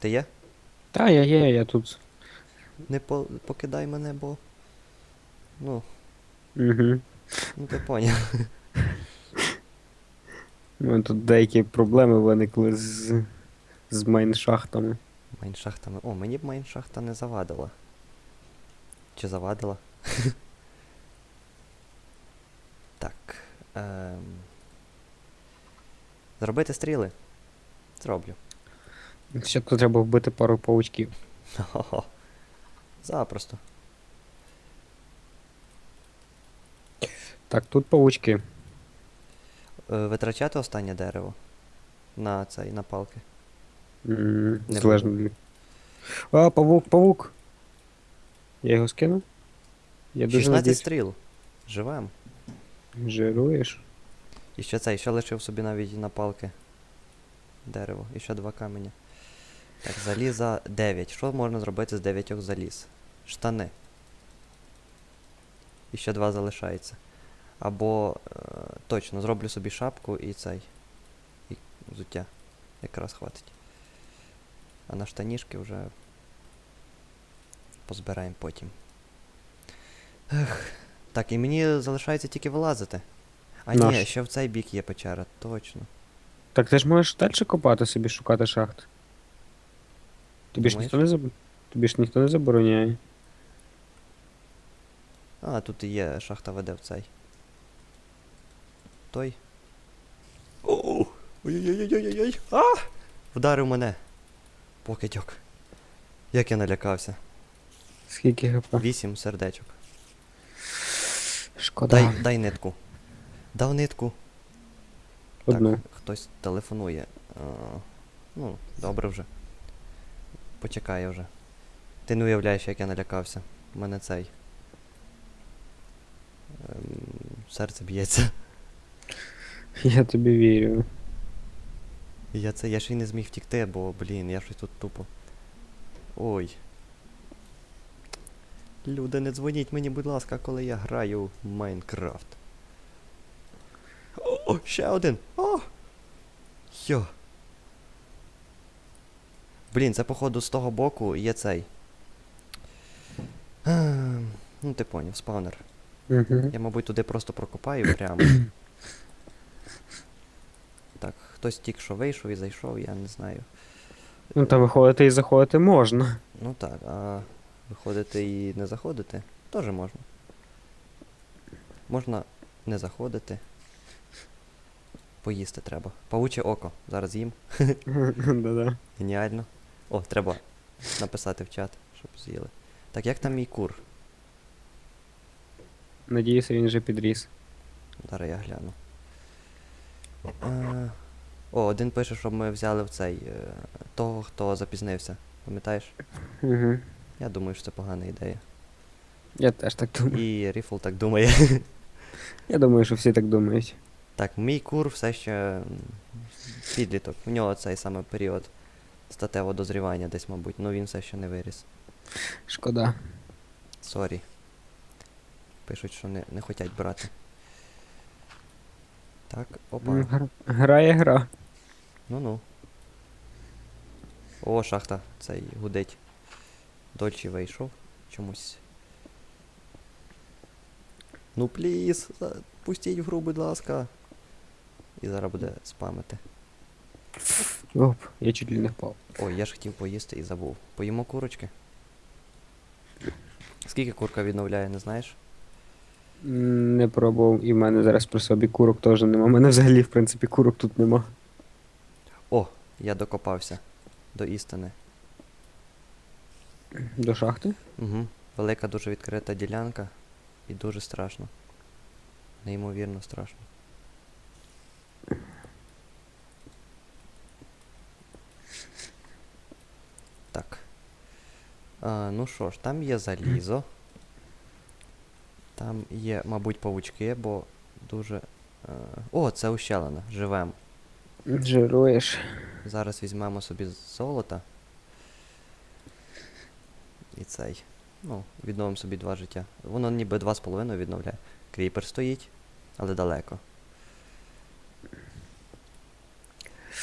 Ти є? Та, я є, я тут. Не по... покидай мене, бо. Ну, Угу. ну ти поняв. У мене тут деякі проблеми виникли з, з майншахтами. Майншахтами. О, мені б майншахта не завадила. Чи завадила? так. Ем... Зробити стріли? Зроблю. Ще тут треба вбити пару паучків. Хо-хо. Запросто. Так, тут паучки. Е, витрачати останнє дерево на цей, на палки. М, Не Залежно від. А, павук, павук. Я його скину? Я дуже 16 надіюсь. стріл. Живем. Жируєш. І ще цей, ще лишив собі навіть на палки. Дерево. І ще два каменя. Так, заліза 9. Що можна зробити з 9 заліз? Штани. І ще два залишається. Або е, точно, зроблю собі шапку і цей. І взуття. Якраз хватить. А на штанішки вже позбираємо потім. Ех. Так, і мені залишається тільки вилазити. А ні, ще в цей бік є печера, точно. Так ти ж можеш далі копати собі, шукати шахт. Тобі ж ніхто не заб... Тобі ж ніхто не забороняє. А, тут і є шахта веде в цей. Той. О! Ой-ой-ой-ой-ой! А! Вдарив мене. Покидьок. Як я налякався. Скільки гп? Вісім сердечок. Шкода. Дай, дай нитку. Дав нитку. Одну. Так, хтось телефонує. А, ну, добре вже. Почекай вже. Ти не уявляєш, як я налякався. У мене цей. Ем, серце б'ється. Я тобі вірю. Я це я ще й не зміг втікти, бо, блін, я щось тут тупо. Ой. Люди, не дзвоніть мені, будь ласка, коли я граю в Майнкрафт. О, ще один! О! Йо. Блін, це походу з того боку є цей. Ем, Ну, ти поняв, спаунер. Угу. Я, мабуть, туди просто прокопаю прямо. Так, хтось тільки що вийшов і зайшов, я не знаю. Ну та виходити і заходити можна. Ну так, а виходити і не заходити теж можна. Можна не заходити. Поїсти треба. Павуче око. Зараз їм. Да-да. Геніально. О, треба написати в чат, щоб з'їли. Так, як там мій кур? Надіюся, він вже підріс. Зараз я гляну. Е, О, один пише, щоб ми взяли в цей е, того, хто запізнився. Пам'ятаєш? Угу. Я думаю, що це погана ідея. Я теж так думаю. І Ріфл так думає. Я думаю, що всі так думають. Так, мій кур все ще м, підліток. У нього цей саме період статевого дозрівання десь, мабуть. Ну він все ще не виріс. Шкода. Сорі. Пишуть, що не, не хочуть брати. Так, опа. Гра- Грає гра. Ну-ну. О, шахта, цей гудить. Дольче вийшов чомусь. Ну пліз, пустіть в гру, будь ласка. І зараз буде спамити. Оп, я чуть ли не впав. Ой, я ж хотів поїсти і забув. Поїмо курочки. Скільки курка відновляє, не знаєш? Не пробував, і в мене зараз при собі курок теж нема. У мене взагалі, в принципі, курок тут нема. О, я докопався до істини. До шахти? Угу. Велика дуже відкрита ділянка і дуже страшно. Неймовірно страшно. Так. А, ну що ж, там є залізо. Там є, мабуть, павучки, бо дуже. е, О, це ущелина. Живем. Жируєш. Зараз візьмемо собі золота. І цей. Ну, відновимо собі два життя. Воно ніби два з половиною відновляє. Кріпер стоїть, але далеко.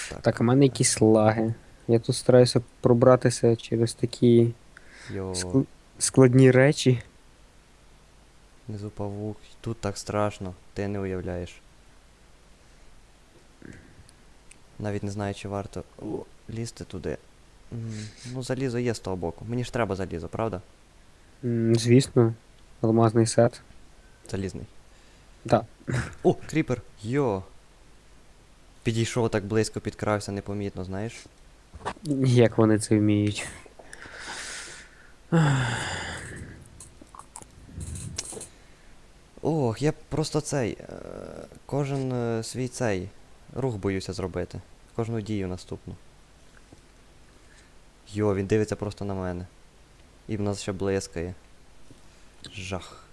Так. Так, у мене якісь лаги. Я тут стараюся пробратися через такі Йо, ск- складні речі. внизу павук. Тут так страшно, ти не уявляєш. Навіть не знаю, чи варто о, лізти туди. Ну, залізо є з того боку. Мені ж треба залізо, правда? Звісно, алмазний сет. Залізний. Так. О, кріпер! Йо! Підійшов так близько, підкрався непомітно, знаєш? Як вони це вміють? Ох, я просто цей. е, Кожен е, свій цей рух боюся зробити. Кожну дію наступну. Йо, він дивиться просто на мене. І в нас ще блискає. Жах.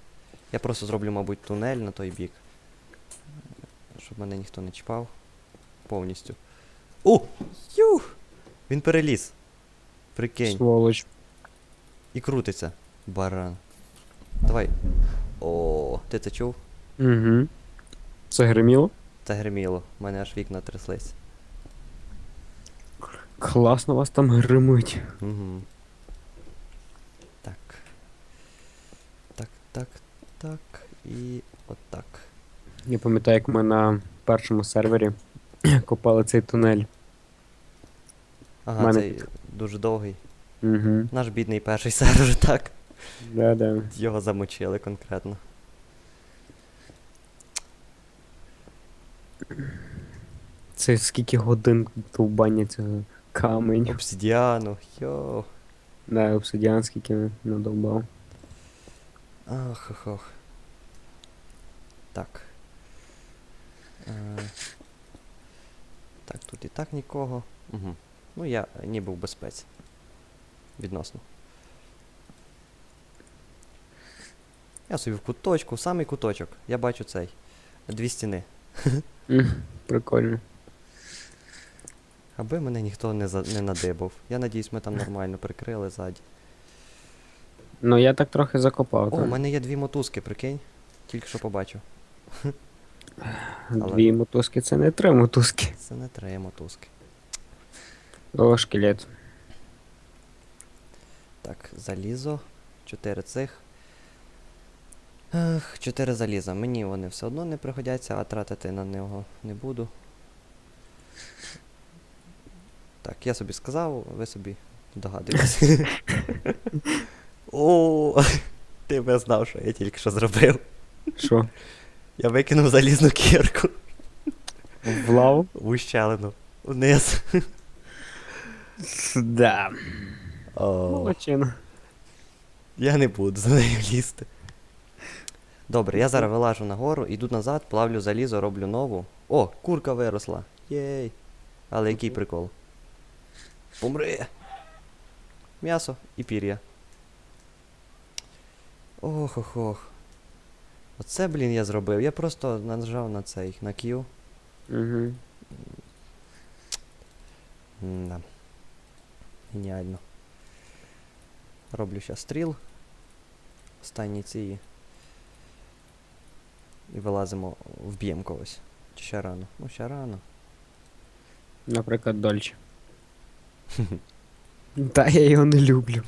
Я просто зроблю, мабуть, тунель на той бік. Щоб мене ніхто не чіпав. Повністю. О! Юх! Він переліз. Прикинь. Сволоч. І крутиться. Баран. Давай. О, ти це чув? Угу. Це гриміло? Це гриміло. У мене аж вікна тряслись. Класно вас там гримить. Угу. Так. Так, так, так. І отак. Я пам'ятаю, як ми на першому сервері копали цей тунель. Ага, Мене цей дуже довгий. Угу. Наш бідний перший сервер, так. Да-да. Його замочили конкретно. Це скільки годин довбання цього каменю. Обсидіану. Йо. Да, обсидіан скільки надовбав. Ах, ох, ох. Так. Е, так, тут і так нікого. Угу. Ну, я ніби в безпеці. Відносно. Я собі в куточку, в самий куточок. Я бачу цей. Дві стіни. Прикольно. Аби мене ніхто не, за... не надибав. Я надіюсь, ми там нормально прикрили ззаді. Ну я так трохи закопав. О, у мене є дві мотузки, прикинь. Тільки що побачив. але- Дві мотузки це не три мотузки. Це не три мотузки. О, шкелет. Так, залізо. Чотири цих. Ех, чотири заліза. Мені вони все одно не пригодяться, а тратити на нього не буду. Так, я собі сказав, ви собі догадуєтесь. О, ти би знав, що я тільки що зробив. Що? Я викинув залізну кірку В лаву? в ущелину. Вниз. Да. Молодчина. я не буду за нею лізти. Добре, я зараз вилажу нагору, іду назад, плавлю залізо, роблю нову. О, курка виросла. Єй. Але який прикол. Помри. М'ясо і пір'я. Ох ох ох. Оце, блін, я зробив. Я просто нажав на цей, на Q. Угу. Да. Геніально. Роблю ще стріл. Останні ці. І вилазимо, вб'ємо когось. Чи ще рано? Ну, ще рано. Наприклад, Дольче. Та я його не люблю.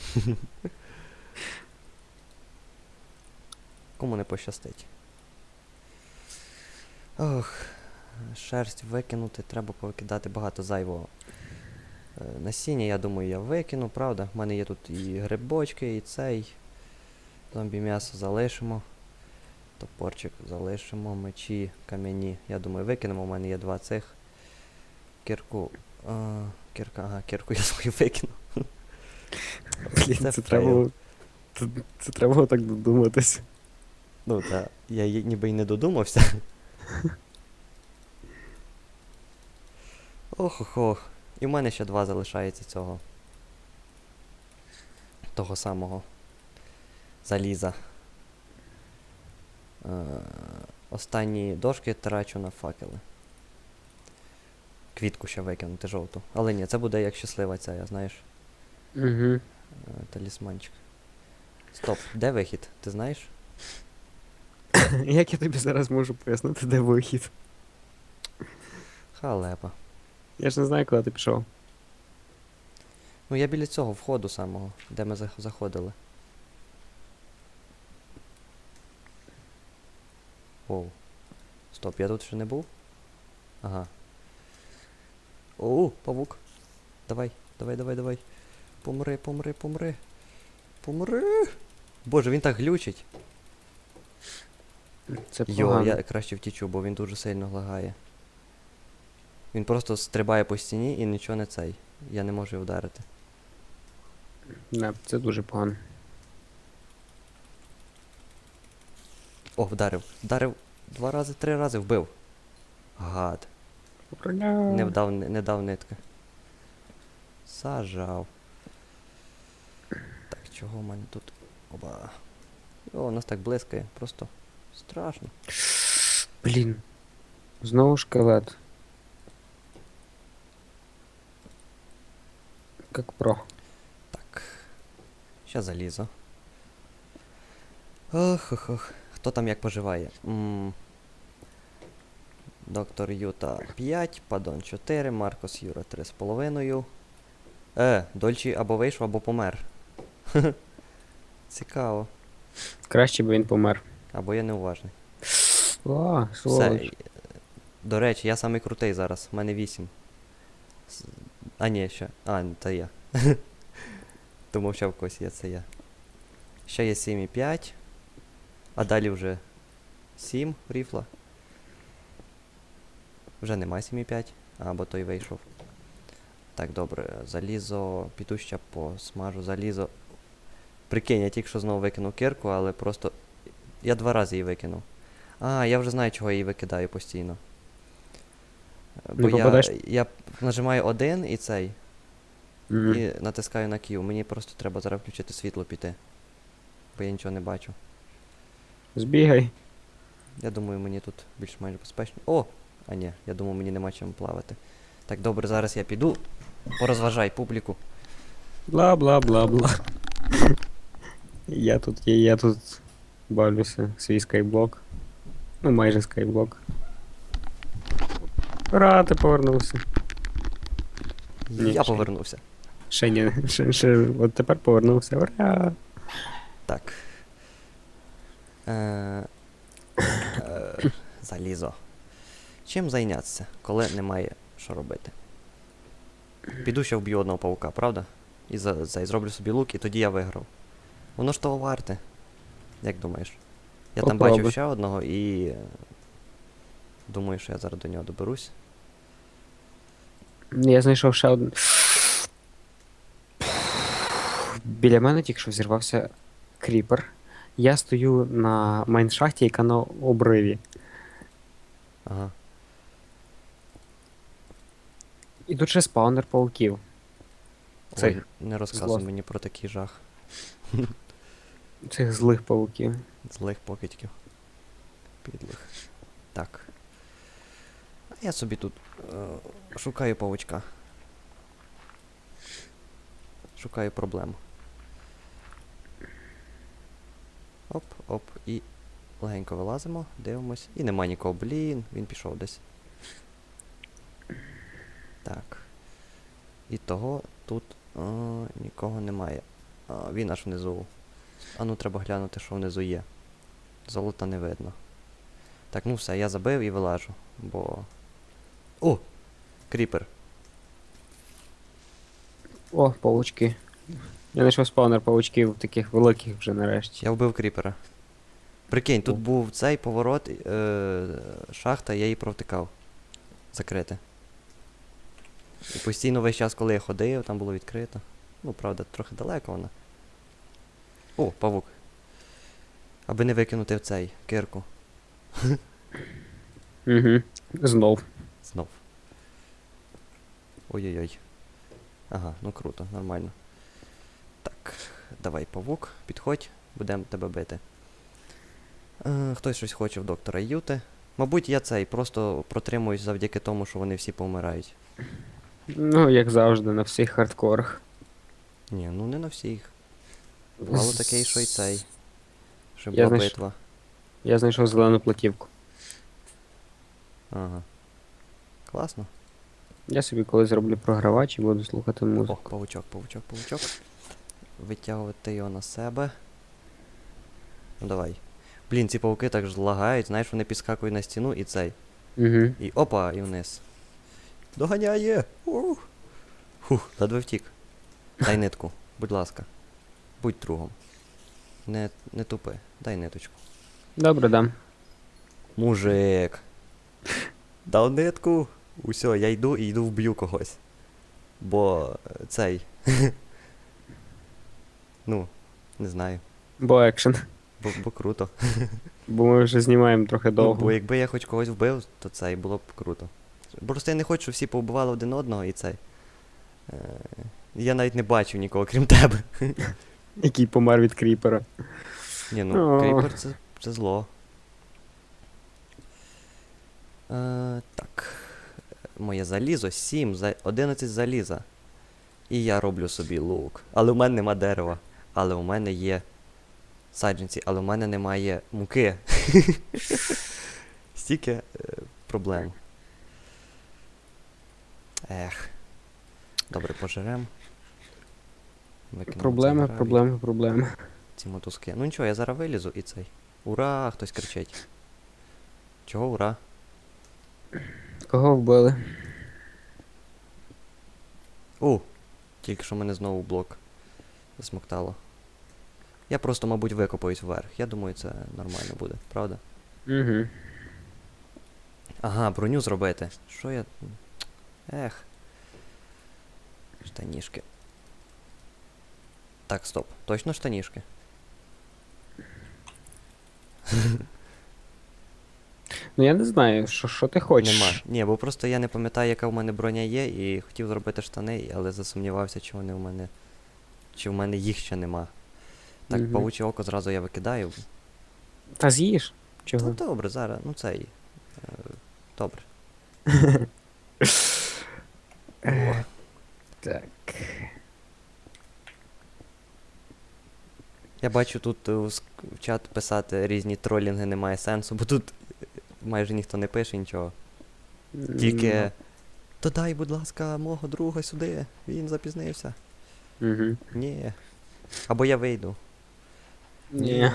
Кому не пощастить. Ох, шерсть викинути, треба повикидати багато зайвого. Е, Насіння, я думаю, я викину, правда? У мене є тут і грибочки, і цей. Зомбі м'ясо залишимо. Топорчик залишимо, мечі, кам'яні. Я думаю, викинемо, у мене є два цих. Кірку. А, кірка, ага, кірку я свою викину. Блін, Це це треба Це, це треба так додуматися. Ну, та я ніби й не додумався. ох ох ох. І в мене ще два залишається цього. Того самого. Заліза. Е, останні дошки трачу на факели. Квітку ще викинути жовту. Але ні, це буде як щаслива ця, я знаєш, Угу. е, талісманчик. Стоп, де вихід? Ти знаєш? Як я тобі зараз можу пояснити, де вихід? Халепа. Я ж не знаю, куди ти пішов. Ну я біля цього входу самого, де ми зах- заходили. Оу. Стоп, я тут ще не був? Ага. Оу, павук. Давай, давай, давай, давай. Помри, помри, помри. Помри. Боже, він так глючить. Це Йо, погано. я краще втічу, бо він дуже сильно лагає. Він просто стрибає по стіні і нічого не цей. Я не можу його вдарити. Не, це дуже погано. О, вдарив. Вдарив два рази, три рази вбив. Гад. Не вдав, не, не дав нитки. Сажав. Так, чого в мене тут? Оба. О, у нас так блискає, просто страшно. Блін. Знову шкелет. Как про. Так. Ще залізо. Ох, ох, ох. Хто там як поживає? м Доктор Юта 5, Падон 4, Маркос Юра 3,5. Е, Дольчі або вийшов, або помер. Цікаво. Краще б він помер. Або я неуважний. О, Все. е, До речі, я самий крутий зараз. У мене 8. А, ні, ще. А, це я. Думав, що в когось є, це я. Ще є 7,5. А далі вже 7 ріфла. Вже нема 7,5. А, бо той вийшов. Так, добре, залізо, піду ще посмажу залізо. Прикинь, я тільки що знову викинув кирку, але просто. Я два рази її викинув. А, я вже знаю, чого я її викидаю постійно. Бо Не я, попадеш? я нажимаю один і цей, Мгм. і натискаю на Q. Мені просто треба зараз включити світло піти. Бо я нічого не бачу. Збігай. Я думаю, мені тут більш-менш безпечно. О! А ні, я думав, мені нема чим плавати. Так, добре, зараз я піду. Порозважай публіку. Бла бла бла бла. Я тут є, я тут бавлюся свій скайблок. Ну, майже скайблок. Ура, ти повернувся. Ні, я ще повернувся. Ще ні, ще, ще, от тепер повернувся. Ура! Так. Е, е, залізо. Чим зайнятися, коли немає що робити? Піду ще вб'ю одного паука, правда? І за, за, і зроблю собі лук, і тоді я виграв. Воно ж того варте. Як думаєш? Я там бачив ще одного і. е, Думаю, що я зараз до нього доберусь. Я знайшов ще один. Біля мене тільки що зірвався кріпер. Я стою на майншахті, яка на обриві. Ага. І тут ще спаунер пауків. Ой, не розказуй зло. мені про такий жах Цих злих пауків. злих покидьків. Підлих. Так. Я собі тут е, шукаю павучка. Шукаю проблему. Оп, оп, і легенько вилазимо, дивимось. І нема нікого. Блін, він пішов десь. Так. І того тут е, нікого немає. А, він аж внизу. А ну треба глянути, що внизу є. Золота не видно. Так, ну все, я забив і вилажу, бо. О! Кріпер. О, паучки. Я знайшов спаунер паучків таких великих вже нарешті. Я вбив кріпера. Прикинь, тут був цей поворот, е, шахта, я її провтикав. Закрити. І постійно весь час, коли я ходив, там було відкрито. Ну, правда, трохи далеко вона. О, павук. Аби не викинути в цей кирку. Угу. Знов. Знов. Ой-ой-ой. Ага, ну круто, нормально. Так, давай, павук, підходь, будемо тебе бити. Е, хтось щось хоче в доктора Юти. Мабуть, я цей просто протримуюсь завдяки тому, що вони всі помирають. Ну, як завжди, на всіх хардкорах. Ні, ну не на всіх. Бувало таке, що і цей. Що Я була знайш- битва. Я знайшов зелену платівку. Ага. Класно. Я собі коли зроблю програвач і буду слухати О, павучок, павучок, павучок. Витягувати його на себе. Ну давай. Блін, ці павуки так ж лагають, знаєш, вони підскакують на стіну і цей. Угу. І опа, і вниз. Доганяє! Ух. Фух, ледве втік. Дай нитку, будь ласка. Будь другом. Не, не тупи, дай ниточку. Добре, дам. Мужик. Дав нитку. Усьо, я йду і йду вб'ю когось. Бо е, цей. ну, не знаю. Бо екшен. Бо, бо круто. Бо ми вже знімаємо трохи Ну, довго. бо якби я хоч когось вбив, то це і було б круто. Просто я не хочу, щоб всі повбивали один одного і цей. Е, я навіть не бачив нікого, крім тебе. Який помер від кріпера. Ні, ну, О. кріпер це, це зло. Е, так. Моє залізо 7, 11 заліза. І я роблю собі лук. Але у мене нема дерева. Але у мене є саджанці, але у мене немає муки. Стільки е, проблем. Ех. Добре, пожерем. Викинемо Проблеми, проблеми, проблеми. ці мотузки. Ну нічого, я зараз вилізу і цей. Ура! Хтось кричить. Чого ура? Кого вбили? У! Тільки що мене знову блок засмоктало. Я просто, мабуть, викопаюсь вверх. Я думаю, це нормально буде, правда? Угу. Ага, броню зробити. Що я. Ех. Штанішки. Так, стоп. Точно штанішки? Ну я не знаю, що, що ти хочеш. Нема. Ні, бо просто я не пам'ятаю, яка в мене броня є, і хотів зробити штани, але засумнівався, чи вони в мене. Чи в мене їх ще нема. Так, Мгм. павуче око зразу я викидаю. Та з'їж. Чого? добре, зараз, ну цей. е, Добре. Е, Так. Я бачу тут е, в ск- в чат писати різні тролінги немає сенсу, бо тут майже ніхто не пише нічого. Тільки. Додай, будь ласка, мого друга сюди. Він запізнився. Угу. Ні. Або я вийду. Ні.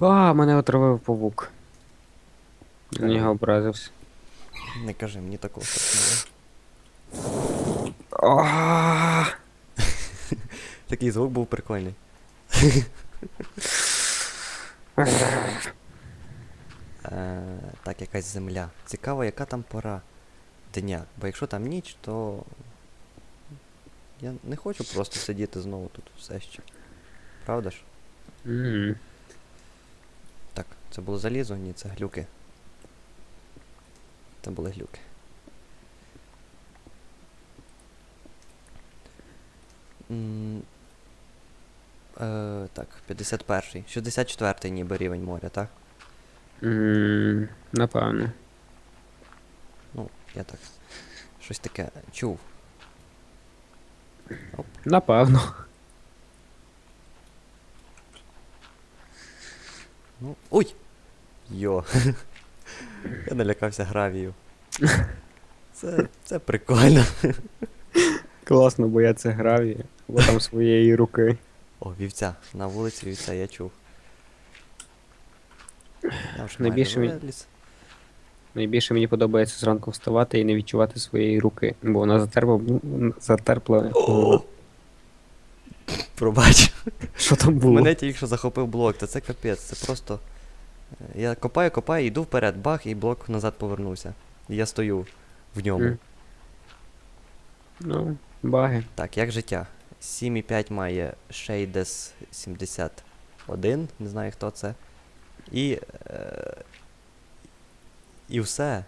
А, мене отравив павук. На нього образився. Не кажи мені такого Такий звук був прикольний. Е, так, якась земля. Цікаво, яка там пора дня. Бо якщо там ніч, то. Я не хочу просто сидіти знову тут все ще. Правда ж? М. Так, це було залізо? Ні, це глюки. Це були глюки. Е, так, 51-й. 64-й ніби рівень моря, так? Напевно. Ну, я так. Щось таке чув. Напевно. Ну. Ой! Йо. Я налякався гравію. Це, це прикольно. Класно, бо я це граві, бо там своєї руки. О, вівця. На вулиці вівця я чув. Найбільше мені- Найбільше мені подобається зранку вставати і не відчувати своєї руки, бо вона затерпла, затерпла. Пробач. Що там було? Мене тільки що захопив блок, та це капець, це просто. е, Я копаю, копаю, йду вперед, бах, і блок назад повернувся. І я стою в ньому. М. Ну, баги. Так, як життя? 7,5 має Shades 71, не знаю хто це. І. Е, і все.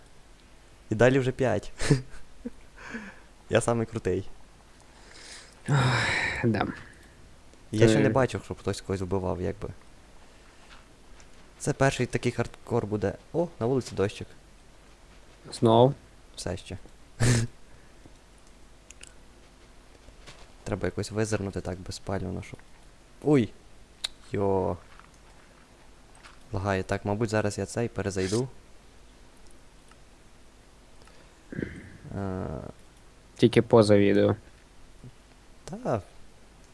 І далі вже 5. Я самий крутий. Да. Я ще не бачив, щоб хтось когось вбивав, якби. Це перший такий хардкор буде. О, на вулиці дощик. Знов. Все ще. Треба якось визирнути так безпалювно, щоб. Уй! Йо. Лагає. Так, мабуть, зараз я цей перезайду. Е, Тільки поза відео. та.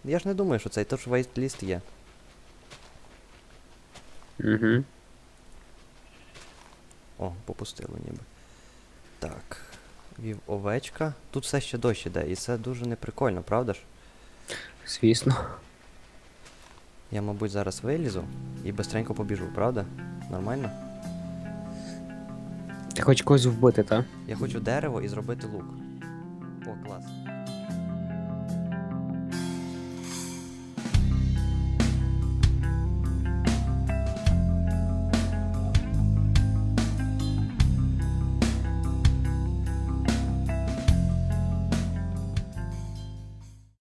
Я ж не думаю, що цей тож вейтліст є. Угу. О, попустило ніби. Так. Вів овечка. Тут все ще дощ іде, і це дуже неприкольно, правда ж? Звісно. Я, мабуть, зараз вилізу і быстренько побіжу, правда? Нормально? Ти хочеш когось вбити, так? Я хочу дерево і зробити лук.